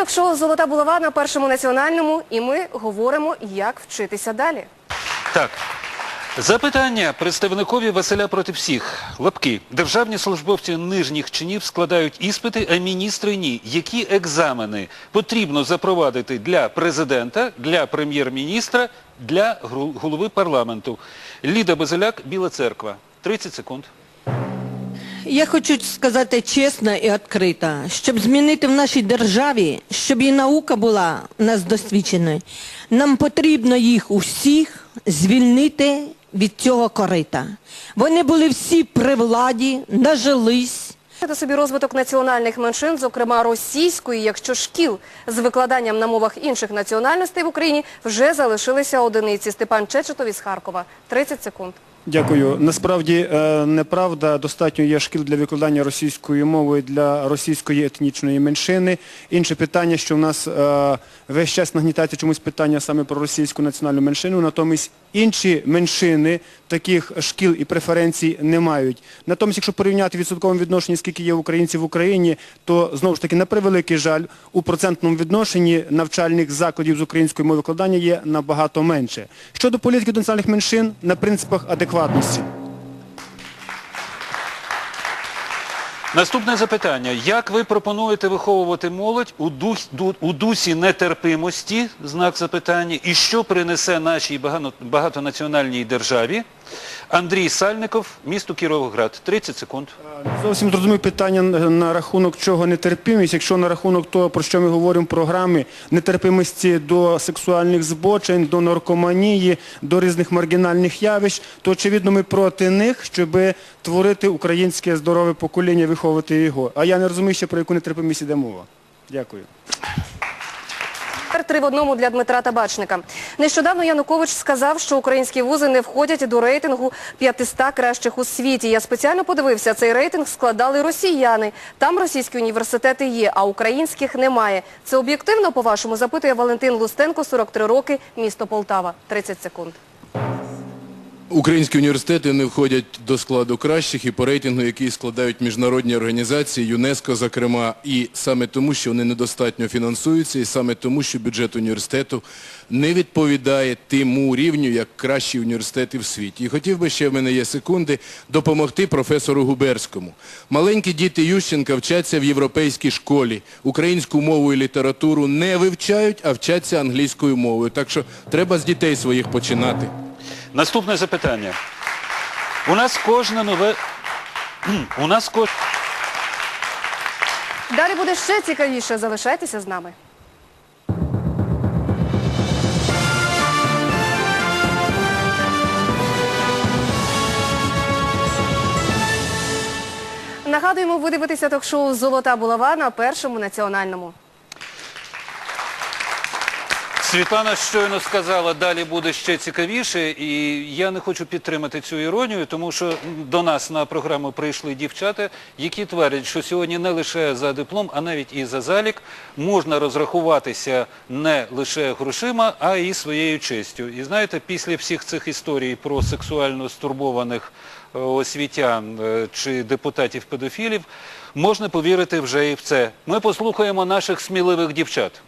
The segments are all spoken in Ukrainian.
ток-шоу Золота булава на першому національному, і ми говоримо, як вчитися далі. Так. Запитання представникові Василя проти всіх. Лапки. Державні службовці нижніх чинів складають іспити, а міністри ні. Які екзамени потрібно запровадити для президента, для прем'єр-міністра, для голови парламенту? Ліда Базиляк, Біла Церква. 30 секунд. Я хочу сказати чесно і відкрито, щоб змінити в нашій державі, щоб і наука була у нас досвідченою, нам потрібно їх усіх звільнити від цього корита. Вони були всі при владі, нажились. Це собі розвиток національних меншин, зокрема російської, якщо шкіл з викладанням на мовах інших національностей в Україні вже залишилися одиниці. Степан Чечетов із Харкова. 30 секунд. Дякую. Насправді е, неправда, достатньо є шкіл для викладання російською мовою для російської етнічної меншини. Інше питання, що в нас е, весь час нагнітається чомусь питання саме про російську національну меншину, натомість інші меншини таких шкіл і преференцій не мають. Натомість, якщо порівняти відсотковим відношенні, скільки є українців в Україні, то знову ж таки, на превеликий жаль, у процентному відношенні навчальних закладів з української мови викладання є набагато менше. Щодо політики національних меншин, на принципах адекватності. Наступне запитання. Як ви пропонуєте виховувати молодь у, дух, ду- у дусі нетерпимості, знак запитання, і що принесе нашій багано- багатонаціональній державі? Андрій Сальников, місто Кіровоград. 30 секунд. Зовсім зрозумів питання на на рахунок чого нетерпимість. Якщо на рахунок того, про що ми говоримо в програмі, нетерпимості до сексуальних збочень, до наркоманії, до різних маргінальних явищ, то очевидно ми проти них, щоб творити українське здорове покоління, виховувати його. А я не розумію ще про яку нетерпимість іде мова. Дякую. Тепер три в одному для Дмитра Табачника. Нещодавно Янукович сказав, що українські вузи не входять до рейтингу 500 кращих у світі. Я спеціально подивився, цей рейтинг складали росіяни. Там російські університети є, а українських немає. Це об'єктивно, по-вашому, запитує Валентин Лустенко, 43 роки, місто Полтава. 30 секунд. Українські університети не входять до складу кращих і по рейтингу, який складають міжнародні організації, ЮНЕСКО, зокрема, і саме тому, що вони недостатньо фінансуються, і саме тому, що бюджет університету не відповідає тиму рівню, як кращі університети в світі. І хотів би ще в мене є секунди допомогти професору Губерському. Маленькі діти Ющенка вчаться в європейській школі. Українську мову і літературу не вивчають, а вчаться англійською мовою. Так що треба з дітей своїх починати. Наступне запитання. У нас кожне нове... У нас ко... Далі буде ще цікавіше. Залишайтеся з нами. Нагадуємо, ви дивитеся ток-шоу Золота булава на першому національному. Світлана щойно сказала, далі буде ще цікавіше, і я не хочу підтримати цю іронію, тому що до нас на програму прийшли дівчата, які твердять, що сьогодні не лише за диплом, а навіть і за залік можна розрахуватися не лише грошима, а і своєю честю. І знаєте, після всіх цих історій про сексуально стурбованих е, освітян е, чи депутатів-педофілів, можна повірити вже і в це. Ми послухаємо наших сміливих дівчат.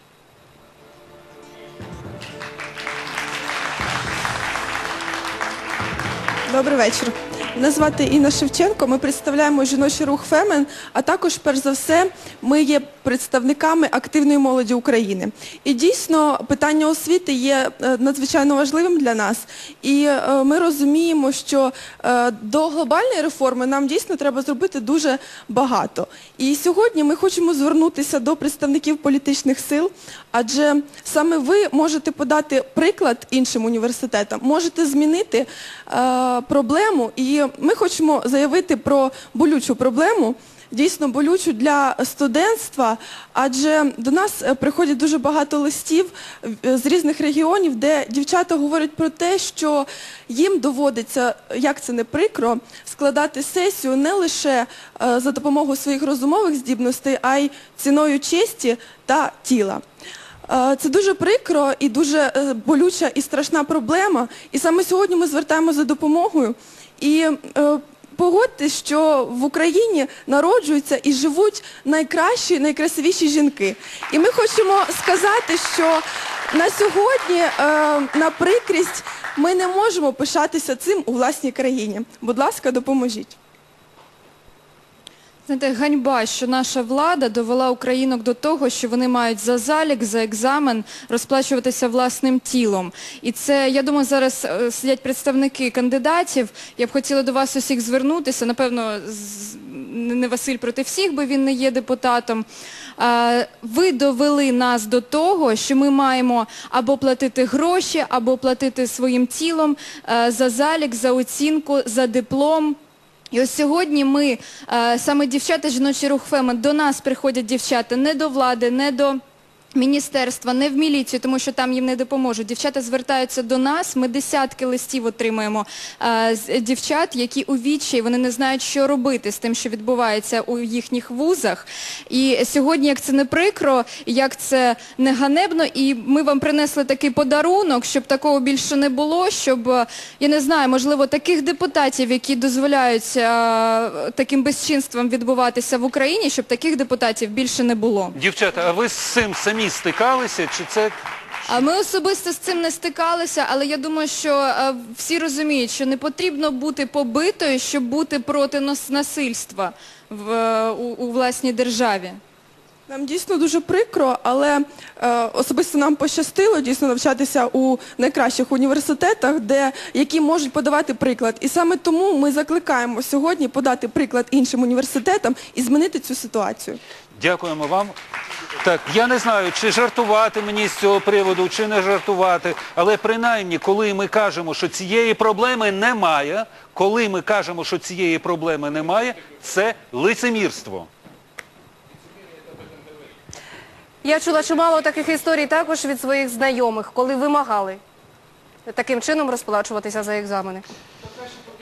Добрий вечір. Мене звати Інна Шевченко. Ми представляємо жіночий рух Фемен, а також, перш за все, ми є представниками активної молоді України. І дійсно питання освіти є е, надзвичайно важливим для нас. І е, ми розуміємо, що е, до глобальної реформи нам дійсно треба зробити дуже багато. І сьогодні ми хочемо звернутися до представників політичних сил, адже саме ви можете подати приклад іншим університетам, можете змінити проблему. І ми хочемо заявити про болючу проблему, дійсно болючу для студентства, адже до нас е, приходять дуже багато листів е, з різних регіонів, де дівчата говорять про те, що їм доводиться, як це не прикро, складати сесію не лише е, за допомогою своїх розумових здібностей, а й ціною честі та тіла. Це дуже прикро і дуже болюча і страшна проблема. І саме сьогодні ми звертаємося за допомогою. І е, погодьтесь, що в Україні народжуються і живуть найкращі, найкрасивіші жінки. І ми хочемо сказати, що на сьогодні, е, на прикрість, ми не можемо пишатися цим у власній країні. Будь ласка, допоможіть. Знаєте, ганьба, що наша влада довела українок до того, що вони мають за залік, за екзамен розплачуватися власним тілом. І це, я думаю, зараз е, сидять представники кандидатів. Я б хотіла до вас усіх звернутися. Напевно, не Василь проти всіх, бо він не є депутатом. Ви довели нас до того, що ми маємо або платити гроші, або платити своїм тілом е, за залік, за оцінку, за диплом. І ось сьогодні ми, е, саме дівчата жіночий рух Фема, до нас приходять дівчата не до влади, не до міністерства, не в міліцію, тому що там їм не допоможуть. Дівчата звертаються до нас, ми десятки листів отримуємо е, з дівчат, які у відчаї, вони не знають, що робити з тим, що відбувається у їхніх вузах. І сьогодні, як це не прикро, як це не ганебно, і ми вам принесли такий подарунок, щоб такого більше не було, щоб, е, я не знаю, можливо, таких депутатів, які дозволяють е, таким безчинствам відбуватися в Україні, щоб таких депутатів більше не було. Дівчата, а ви з цим самі стикалися? Чи це А Ми особисто з цим не стикалися, але я думаю, що е, всі розуміють, що не потрібно бути побитою, щоб бути проти нас- насильства е, у власній державі. Нам дійсно дуже прикро, але е, особисто нам пощастило дійсно навчатися у найкращих університетах, де які можуть подавати приклад. І саме тому ми закликаємо сьогодні подати приклад іншим університетам і змінити цю ситуацію. Дякуємо вам. Так, я не знаю, чи жартувати мені з цього приводу, чи не жартувати, але принаймні, коли ми кажемо, що цієї проблеми немає, коли ми кажемо, що цієї проблеми немає, це лицемірство. Я чула чимало таких історій також від своїх знайомих, коли вимагали таким чином розплачуватися за екзамени.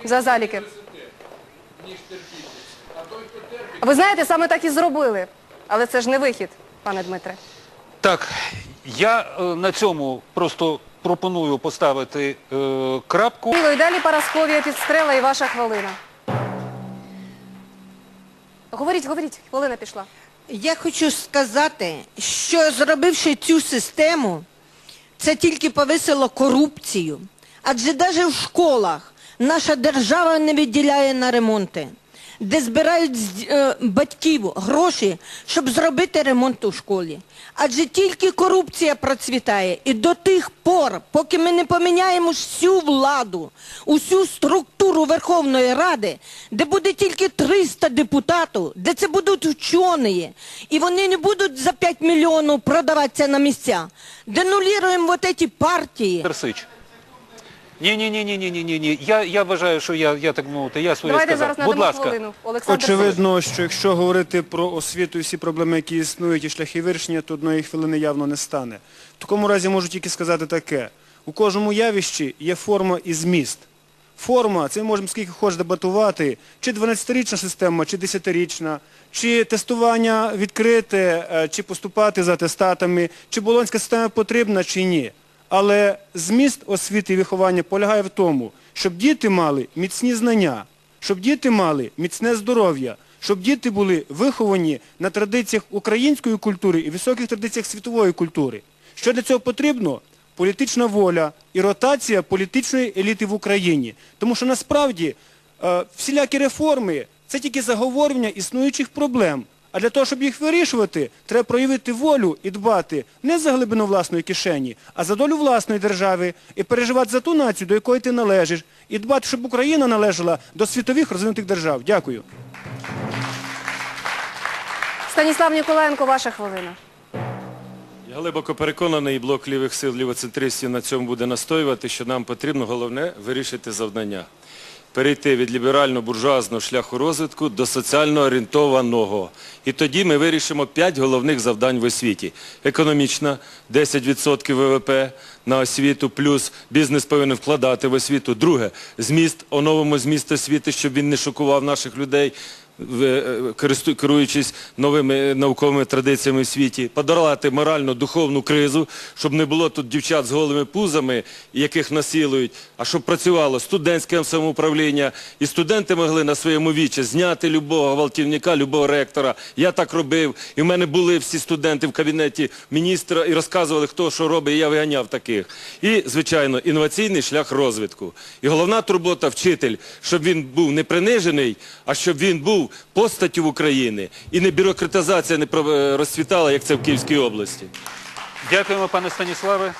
За заліки. Ви знаєте, саме так і зробили. Але це ж не вихід, пане Дмитре. Так, я е, на цьому просто пропоную поставити е, крапку. І далі Парасковія підстрела і ваша хвилина. Говоріть, говоріть, хвилина пішла. Я хочу сказати, що зробивши цю систему, це тільки повисило корупцію. Адже навіть в школах наша держава не виділяє на ремонти, де збирають з е, батьків гроші, щоб зробити ремонт у школі. Адже тільки корупція процвітає. І до тих пор, поки ми не поміняємо всю владу, усю структуру Верховної Ради, де буде тільки 300 депутатів, де це будуть вчені, і вони не будуть за 5 мільйонів продаватися на місця. Денулюємо вот ці партії. Терсич. Ні, ні, ні, ні, ні, ні, ні, ні. Я, я вважаю, що я, я так мовити, я своє Давайте сказав. зараз Будь надамо ласка. хвилину. Олександр Очевидно, що якщо говорити про освіту і всі проблеми, які існують, і шляхи вирішення, то одної хвилини явно не стане. В такому разі можу тільки сказати таке. У кожному явищі є форма і зміст. Форма, це ми можемо скільки хочеш дебатувати, чи 12-річна система, чи 10-річна, чи тестування відкрите, е, чи поступати за атестатами, чи болонська система потрібна, чи ні. Але зміст освіти і виховання полягає в тому, щоб діти мали міцні знання, щоб діти мали міцне здоров'я, щоб діти були виховані на традиціях української культури і високих традиціях світової культури. Що для цього потрібно? Політична воля і ротація політичної еліти в Україні. Тому що насправді е, всілякі реформи це тільки заговорення існуючих проблем. А для того, щоб їх вирішувати, треба проявити волю і дбати не за глибину власної кишені, а за долю власної держави і переживати за ту націю, до якої ти належиш, і дбати, щоб Україна належала до світових розвинутих держав. Дякую. Станіслав Ніколаєнко, ваша хвилина. Я глибоко переконаний, і блок лівих сил лівоцентристів на цьому буде настоювати, що нам потрібно головне вирішити завдання. Перейти від ліберально-буржуазного шляху розвитку до соціально орієнтованого. І тоді ми вирішимо п'ять головних завдань в освіті. Економічна, 10% ВВП на освіту, плюс бізнес повинен вкладати в освіту. Друге, зміст, оновимо зміст освіти, щоб він не шокував наших людей. Е, керуючись новими науковими традиціями в світі, подолати морально духовну кризу, щоб не було тут дівчат з голими пузами, яких насилують, а щоб працювало студентське самоуправління, і студенти могли на своєму вічі зняти любого гвалтівника, любого ректора. Я так робив, і в мене були всі студенти в кабінеті міністра і розказували, хто що робить, і я виганяв таких. І, звичайно, інноваційний шлях розвитку. І головна турбота вчитель, щоб він був не принижений, а щоб він був постаттю в України. І не бюрократизація не розцвітала, як це в Київській області. Дякуємо, пане Станіславе.